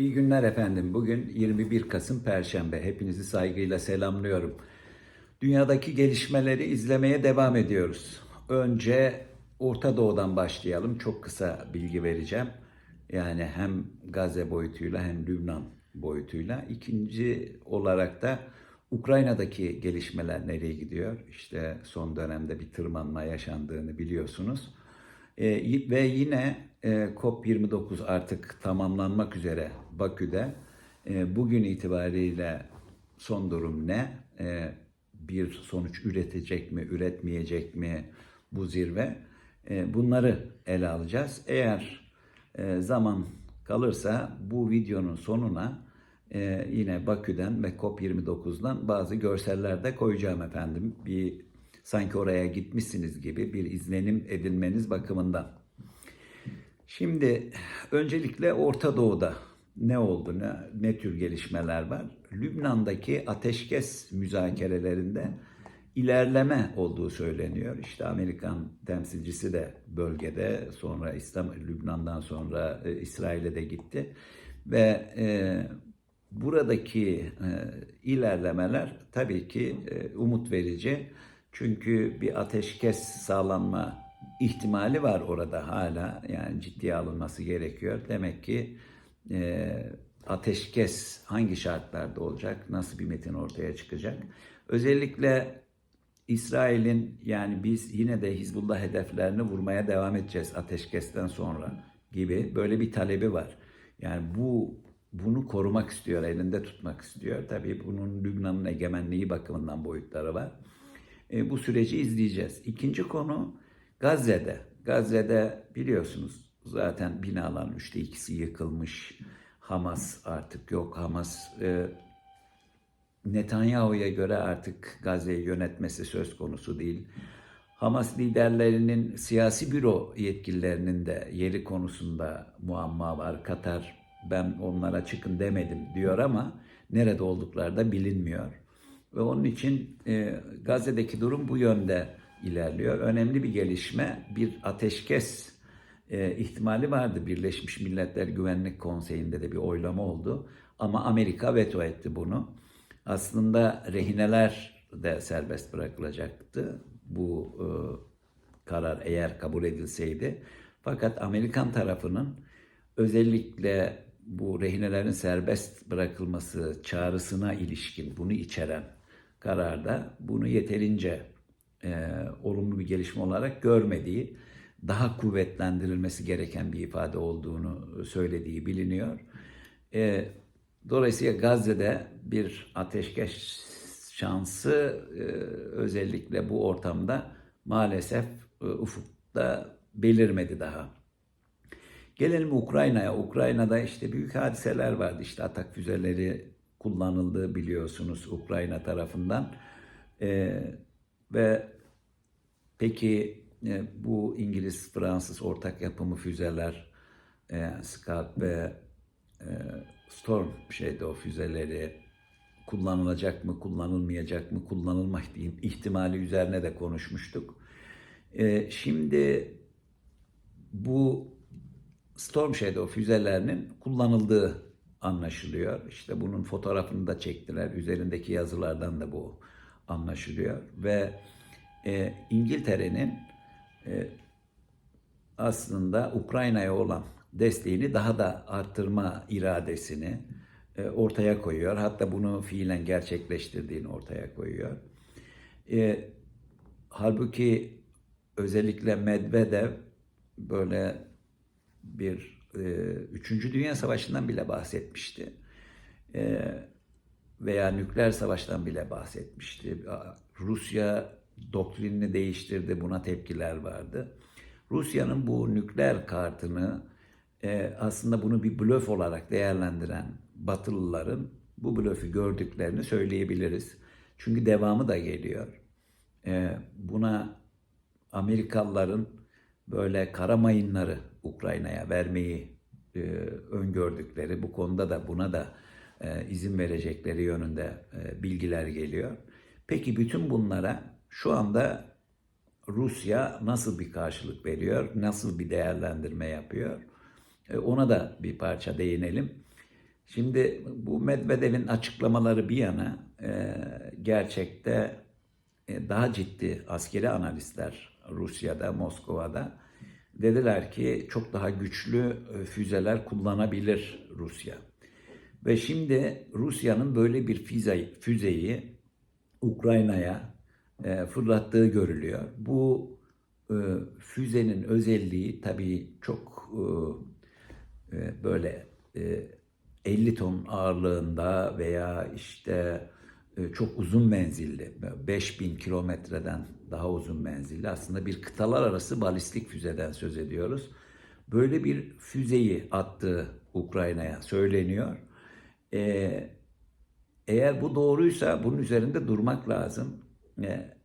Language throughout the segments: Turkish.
İyi günler efendim. Bugün 21 Kasım Perşembe. Hepinizi saygıyla selamlıyorum. Dünyadaki gelişmeleri izlemeye devam ediyoruz. Önce Orta Doğu'dan başlayalım. Çok kısa bilgi vereceğim. Yani hem Gazze boyutuyla hem Lübnan boyutuyla. İkinci olarak da Ukrayna'daki gelişmeler nereye gidiyor? İşte son dönemde bir tırmanma yaşandığını biliyorsunuz. E, ve yine e, COP29 artık tamamlanmak üzere Bakü'de. E, bugün itibariyle son durum ne? E, bir sonuç üretecek mi, üretmeyecek mi bu zirve? E, bunları ele alacağız. Eğer e, zaman kalırsa bu videonun sonuna e, yine Bakü'den ve COP29'dan bazı görseller de koyacağım efendim. Bir sanki oraya gitmişsiniz gibi bir izlenim edinmeniz bakımından. Şimdi öncelikle Orta Doğu'da ne oldu, ne, ne tür gelişmeler var? Lübnan'daki ateşkes müzakerelerinde ilerleme olduğu söyleniyor. İşte Amerikan temsilcisi de bölgede, sonra İslam Lübnan'dan sonra e, İsrail'e de gitti ve e, buradaki e, ilerlemeler tabii ki e, umut verici. Çünkü bir ateşkes sağlanma ihtimali var orada hala. Yani ciddiye alınması gerekiyor. Demek ki e, ateşkes hangi şartlarda olacak, nasıl bir metin ortaya çıkacak? Özellikle İsrail'in yani biz yine de Hizbullah hedeflerini vurmaya devam edeceğiz ateşkesten sonra gibi böyle bir talebi var. Yani bu bunu korumak istiyor, elinde tutmak istiyor. Tabii bunun Lübnan'ın egemenliği bakımından boyutları var. E, bu süreci izleyeceğiz. İkinci konu Gazze'de. Gazze'de biliyorsunuz zaten binaların üçte ikisi yıkılmış. Hamas artık yok. Hamas e, Netanyahu'ya göre artık Gazze'yi yönetmesi söz konusu değil. Hamas liderlerinin siyasi büro yetkililerinin de yeri konusunda muamma var. Katar ben onlara çıkın demedim diyor ama nerede oldukları da bilinmiyor. Ve onun için e, Gazze'deki durum bu yönde ilerliyor. Önemli bir gelişme bir ateşkes e, ihtimali vardı. Birleşmiş Milletler Güvenlik Konseyi'nde de bir oylama oldu. Ama Amerika veto etti bunu. Aslında rehineler de serbest bırakılacaktı bu e, karar eğer kabul edilseydi. Fakat Amerikan tarafının özellikle bu rehinelerin serbest bırakılması çağrısına ilişkin bunu içeren kararda bunu yeterince e, olumlu bir gelişme olarak görmediği, daha kuvvetlendirilmesi gereken bir ifade olduğunu söylediği biliniyor. E, dolayısıyla Gazze'de bir ateşkes şansı e, özellikle bu ortamda maalesef e, ufukta belirmedi daha. Gelelim Ukrayna'ya. Ukrayna'da işte büyük hadiseler vardı. İşte atak füzeleri kullanıldı biliyorsunuz Ukrayna tarafından. Ee, ve peki e, bu İngiliz-Fransız ortak yapımı füzeler e, Scud ve e, Storm şeyde o füzeleri kullanılacak mı, kullanılmayacak mı, kullanılma ihtimali üzerine de konuşmuştuk. E, şimdi bu Storm Shadow füzelerinin kullanıldığı anlaşılıyor. İşte bunun fotoğrafını da çektiler. Üzerindeki yazılardan da bu anlaşılıyor. Ve e, İngiltere'nin e, aslında Ukrayna'ya olan desteğini daha da arttırma iradesini e, ortaya koyuyor. Hatta bunu fiilen gerçekleştirdiğini ortaya koyuyor. E, halbuki özellikle Medvedev böyle bir Üçüncü Dünya Savaşı'ndan bile bahsetmişti. E, veya nükleer savaştan bile bahsetmişti. Rusya doktrinini değiştirdi, buna tepkiler vardı. Rusya'nın bu nükleer kartını e, aslında bunu bir blöf olarak değerlendiren Batılıların bu blöfü gördüklerini söyleyebiliriz. Çünkü devamı da geliyor. E, buna Amerikalıların böyle kara mayınları Ukrayna'ya vermeyi e, öngördükleri, bu konuda da buna da e, izin verecekleri yönünde e, bilgiler geliyor. Peki bütün bunlara şu anda Rusya nasıl bir karşılık veriyor, nasıl bir değerlendirme yapıyor? E, ona da bir parça değinelim. Şimdi bu Medvedev'in açıklamaları bir yana e, gerçekte e, daha ciddi askeri analistler Rusya'da, Moskova'da dediler ki çok daha güçlü e, füzeler kullanabilir Rusya. Ve şimdi Rusya'nın böyle bir füze, füzeyi Ukrayna'ya e, fırlattığı görülüyor. Bu e, füzenin özelliği tabii çok e, e, böyle e, 50 ton ağırlığında veya işte çok uzun menzilli, 5000 kilometreden daha uzun menzilli aslında bir kıtalar arası balistik füzeden söz ediyoruz. Böyle bir füzeyi attığı Ukrayna'ya söyleniyor. E, eğer bu doğruysa bunun üzerinde durmak lazım. E,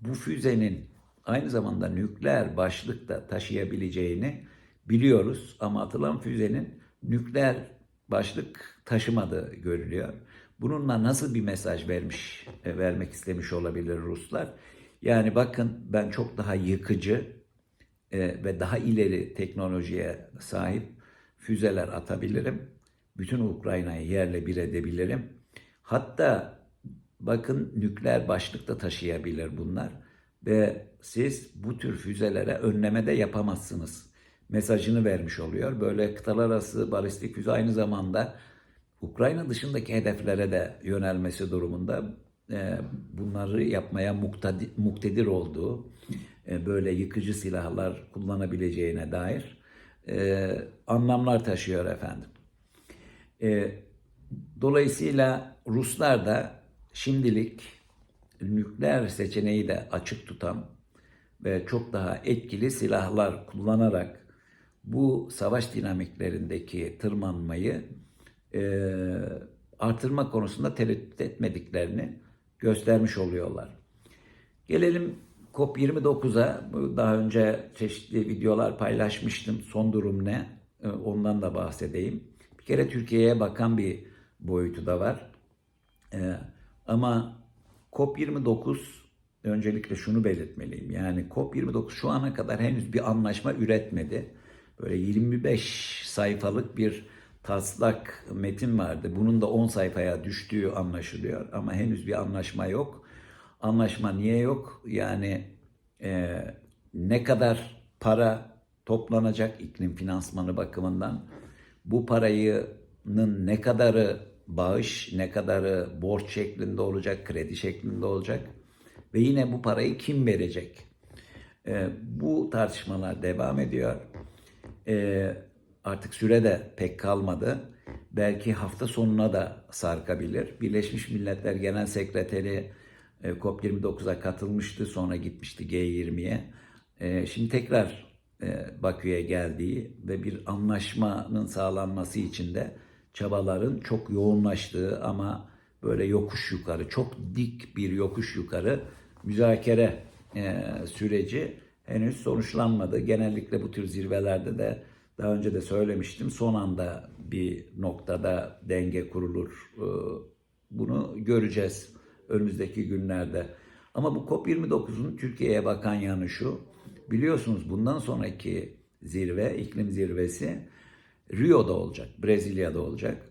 bu füzenin aynı zamanda nükleer başlıkta taşıyabileceğini biliyoruz ama atılan füzenin nükleer başlık taşımadığı görülüyor. Bununla nasıl bir mesaj vermiş, e, vermek istemiş olabilir Ruslar? Yani bakın ben çok daha yıkıcı e, ve daha ileri teknolojiye sahip füzeler atabilirim. Bütün Ukrayna'yı yerle bir edebilirim. Hatta bakın nükleer başlıkta taşıyabilir bunlar ve siz bu tür füzelere önleme de yapamazsınız mesajını vermiş oluyor. Böyle kıtalar arası balistik füze aynı zamanda Ukrayna dışındaki hedeflere de yönelmesi durumunda e, bunları yapmaya muktedir olduğu, e, böyle yıkıcı silahlar kullanabileceğine dair e, anlamlar taşıyor efendim. Dolayısıyla Ruslar da şimdilik nükleer seçeneği de açık tutan ve çok daha etkili silahlar kullanarak bu savaş dinamiklerindeki tırmanmayı e, artırma konusunda tereddüt etmediklerini göstermiş oluyorlar. Gelelim COP29'a. Daha önce çeşitli videolar paylaşmıştım. Son durum ne? E, ondan da bahsedeyim. Bir kere Türkiye'ye bakan bir boyutu da var. E, ama COP29 öncelikle şunu belirtmeliyim. Yani COP29 şu ana kadar henüz bir anlaşma üretmedi. Böyle 25 sayfalık bir taslak metin vardı. Bunun da 10 sayfaya düştüğü anlaşılıyor ama henüz bir anlaşma yok. Anlaşma niye yok? Yani e, ne kadar para toplanacak iklim finansmanı bakımından? Bu parayının ne kadarı bağış, ne kadarı borç şeklinde olacak, kredi şeklinde olacak? Ve yine bu parayı kim verecek? E, bu tartışmalar devam ediyor. E, artık süre de pek kalmadı. Belki hafta sonuna da sarkabilir. Birleşmiş Milletler Genel Sekreteri e, COP29'a katılmıştı. Sonra gitmişti G20'ye. E, şimdi tekrar e, Bakü'ye geldiği ve bir anlaşmanın sağlanması için de çabaların çok yoğunlaştığı ama böyle yokuş yukarı, çok dik bir yokuş yukarı müzakere süreci henüz sonuçlanmadı. Genellikle bu tür zirvelerde de daha önce de söylemiştim son anda bir noktada denge kurulur. E, bunu göreceğiz önümüzdeki günlerde. Ama bu COP29'un Türkiye'ye bakan yanı şu. Biliyorsunuz bundan sonraki zirve, iklim zirvesi Rio'da olacak, Brezilya'da olacak.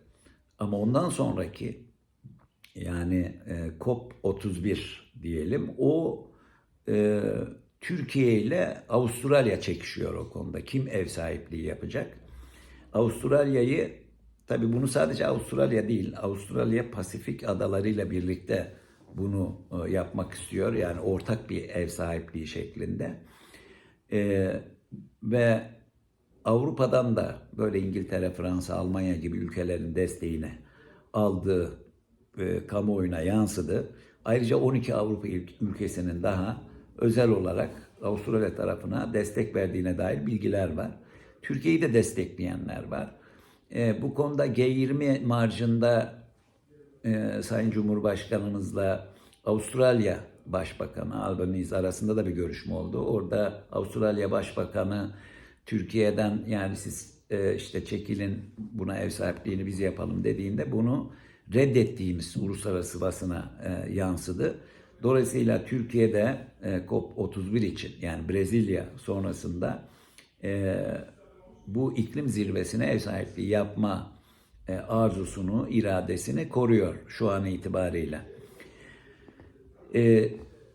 Ama ondan sonraki yani e, COP31 diyelim o e, Türkiye ile Avustralya çekişiyor o konuda. Kim ev sahipliği yapacak? Avustralya'yı tabi bunu sadece Avustralya değil, Avustralya Pasifik adalarıyla birlikte bunu e, yapmak istiyor. Yani ortak bir ev sahipliği şeklinde. Ee, ve Avrupa'dan da böyle İngiltere, Fransa, Almanya gibi ülkelerin desteğine aldığı e, kamuoyuna yansıdı. Ayrıca 12 Avrupa ülkesinin daha özel olarak Avustralya tarafına destek verdiğine dair bilgiler var. Türkiye'yi de destekleyenler var. E, bu konuda G20 marjında e, Sayın Cumhurbaşkanımızla Avustralya Başbakanı Albanese arasında da bir görüşme oldu. Orada Avustralya Başbakanı Türkiye'den yani siz e, işte çekilin buna ev sahipliğini biz yapalım dediğinde bunu reddettiğimiz uluslararası basına e, yansıdı. Dolayısıyla Türkiye'de e, COP31 için yani Brezilya sonrasında e, bu iklim zirvesine ev sahipliği yapma e, arzusunu, iradesini koruyor şu an itibariyle.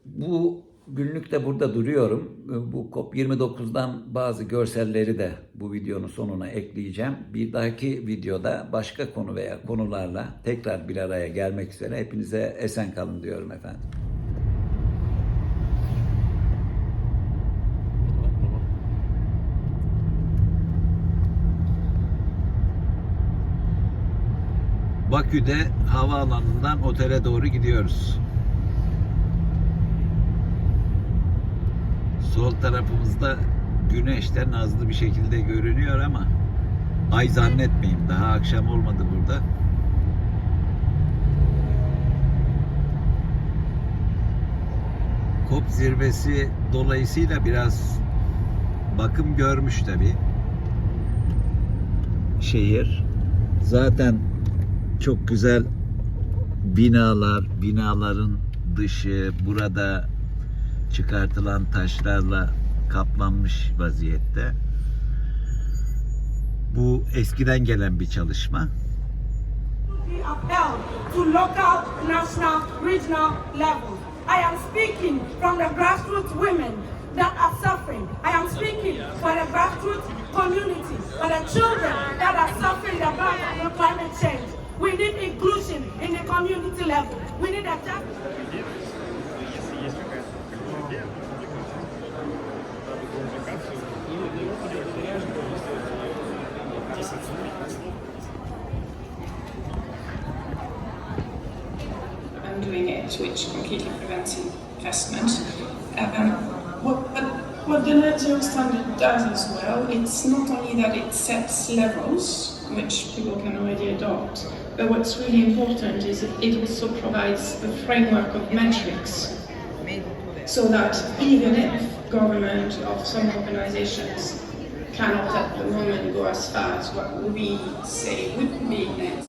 Bu günlük de burada duruyorum. Bu COP29'dan bazı görselleri de bu videonun sonuna ekleyeceğim. Bir dahaki videoda başka konu veya konularla tekrar bir araya gelmek üzere hepinize esen kalın diyorum efendim. Bakü'de havaalanından otele doğru gidiyoruz. Sol tarafımızda güneş de nazlı bir şekilde görünüyor ama ay zannetmeyin daha akşam olmadı burada. Kop zirvesi dolayısıyla biraz bakım görmüş tabi. Şehir zaten çok güzel binalar, binaların dışı burada çıkartılan taşlarla kaplanmış vaziyette. Bu eskiden gelen bir çalışma. to local, national, regional levels. I am speaking from the grassroots women that are suffering. I am speaking for the grassroots community, for the children that are suffering the climate change. Community level. We need a just and doing it, which completely prevents investment. Um, what, but what the zero standard does as well, it's not only that it sets levels, which people can already adopt, but what's really important is it, also provides a framework of metrics so that even if government or some organizations cannot at the moment go as far as what we say would be